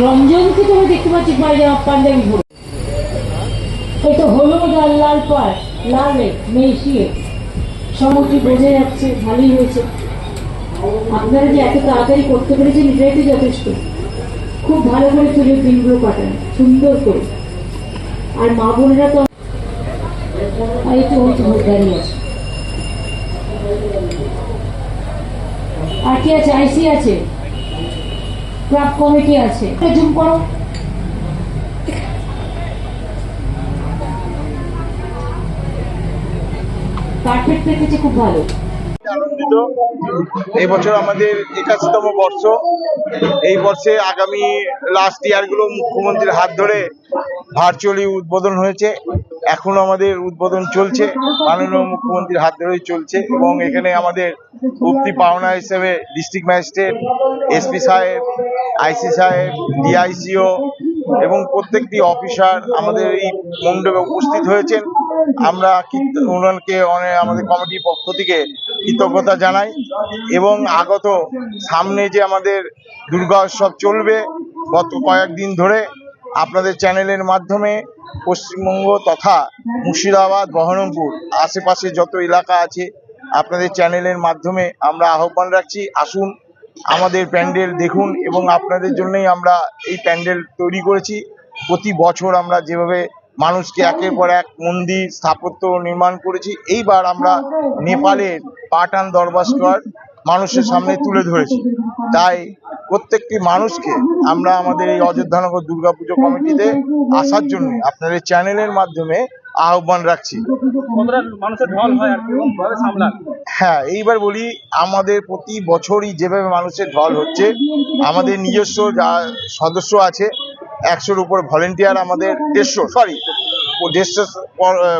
রমজানকে তুমি দেখতে পাচ্ছি? বাইরে পাঞ্জাবি পরে। তো হলুদ আর লাল পাড়, লালে, মিশিয়ে। সমুদ্রে বোঝা যাচ্ছে ভালোই হয়েছে। আপনারা যে এত তাড়াতাড়ি করতে পেরেছেন, এটাই যথেষ্ট। খুব ভালো করে পুজোর দিনগুলো কাটান, সুন্দর করে। আর মা বোনেরা তো ওই তো দাঁড়িয়ে আছে। আর কি আছে? আইসি আছে? ক্লাব কমিটি আছে। জুম করো। পেতেছে খুব ভালো। আনন্দিত। এই বছর আমাদের একাশিতম বর্ষ। এই বর্ষে আগামী লাস্ট ইয়ারগুলো মুখ্যমন্ত্রীর হাত ধরে ভার্চুয়ালি উদ্বোধন হয়েছে। এখনও আমাদের উদ্বোধন চলছে। মাননীয় মুখ্যমন্ত্রীর হাত ধরেই চলছে এবং এখানে আমাদের উক্তি পাওনা হিসেবে ডিস্ট্রিক্ট ম্যাজিস্ট্রেট, এসপি সাহেব, আইসি সাহেব, ডিআইসিও এবং প্রত্যেকটি অফিসার আমাদের এই মণ্ডপে উপস্থিত হয়েছেন। আমরা ওনাকে অনেক আমাদের কমিটির পক্ষ থেকে কৃতজ্ঞতা জানাই এবং আগত সামনে যে আমাদের দুর্গা উৎসব চলবে, গত কয়েকদিন ধরে আপনাদের চ্যানেলের মাধ্যমে পশ্চিমবঙ্গ তথা মুর্শিদাবাদ, বহরমপুর আশেপাশে যত এলাকা আছে আপনাদের চ্যানেলের মাধ্যমে আমরা আহ্বান রাখছি। আসুন আমাদের প্যান্ডেল দেখুন এবং আপনাদের জন্যই আমরা এই প্যান্ডেল তৈরি করেছি। প্রতি বছর আমরা যেভাবে মানুষকে একের পর এক মন্দির স্থাপত্য নির্মাণ করেছি, এইবার আমরা নেপালের পাটান দরবার স্কোয়ার মানুষের সামনে তুলে ধরেছি। তাই প্রত্যেকটি মানুষকে আমরা আমাদের এই অযোধ্যানগর দুর্গাপুজো কমিটিতে আসার জন্য আপনাদের চ্যানেলের মাধ্যমে আহ্বান রাখছি। হয় হ্যাঁ এইবার বলি আমাদের প্রতি বছরই যেভাবে মানুষের ঢল হচ্ছে আমাদের নিজস্ব যা সদস্য আছে একশোর উপর ভলেন্টিয়ার আমাদের দেড়শো সরি দেড়শো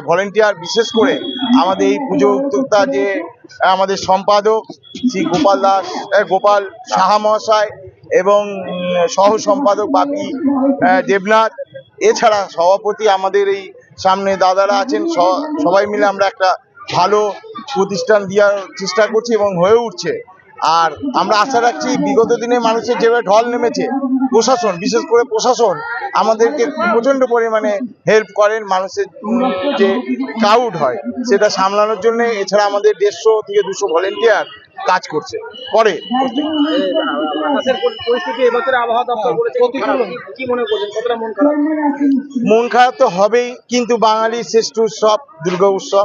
ভলেন্টিয়ার বিশেষ করে আমাদের এই পুজো উদ্যোক্তা যে আমাদের সম্পাদক শ্রী গোপাল দাস গোপাল সাহা মহাশয় এবং সহ সম্পাদক বাপি দেবনাথ এছাড়া সভাপতি আমাদের এই সামনে দাদারা আছেন সবাই মিলে আমরা একটা ভালো প্রতিষ্ঠান দেওয়ার চেষ্টা করছি এবং হয়ে উঠছে। আর আমরা আশা রাখছি বিগত দিনে মানুষের যেভাবে ঢল নেমেছে, প্রশাসন, বিশেষ করে প্রশাসন আমাদেরকে প্রচণ্ড পরিমাণে হেল্প করেন, মানুষের যে ক্রাউড হয়, সেটা সামলানোর জন্য। এছাড়া আমাদের দেড়শো থেকে দুশো ভলেন্টিয়ার কাজ করছে। করে পরি- মনে খারাপ? তো হবেই কিন্তু বাঙালির শ্রেষ্ঠ উৎসব দুর্গা উৎসব।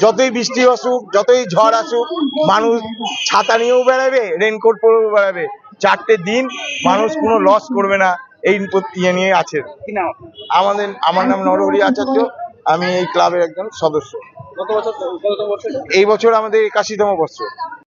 যতই বৃষ্টি আসুক যতই ঝড় আসুক মানুষ ছাতা নিয়েও বেড়াবে রেনকোট পরেও বেড়াবে। চারটে দিন মানুষ কোনো লস করবে না এই ইয়ে নিয়ে আছে। আমাদের আমার নাম নরহরি আচার্য আমি এই ক্লাবের একজন সদস্য। এই বছর আমাদের একাশিতম বছর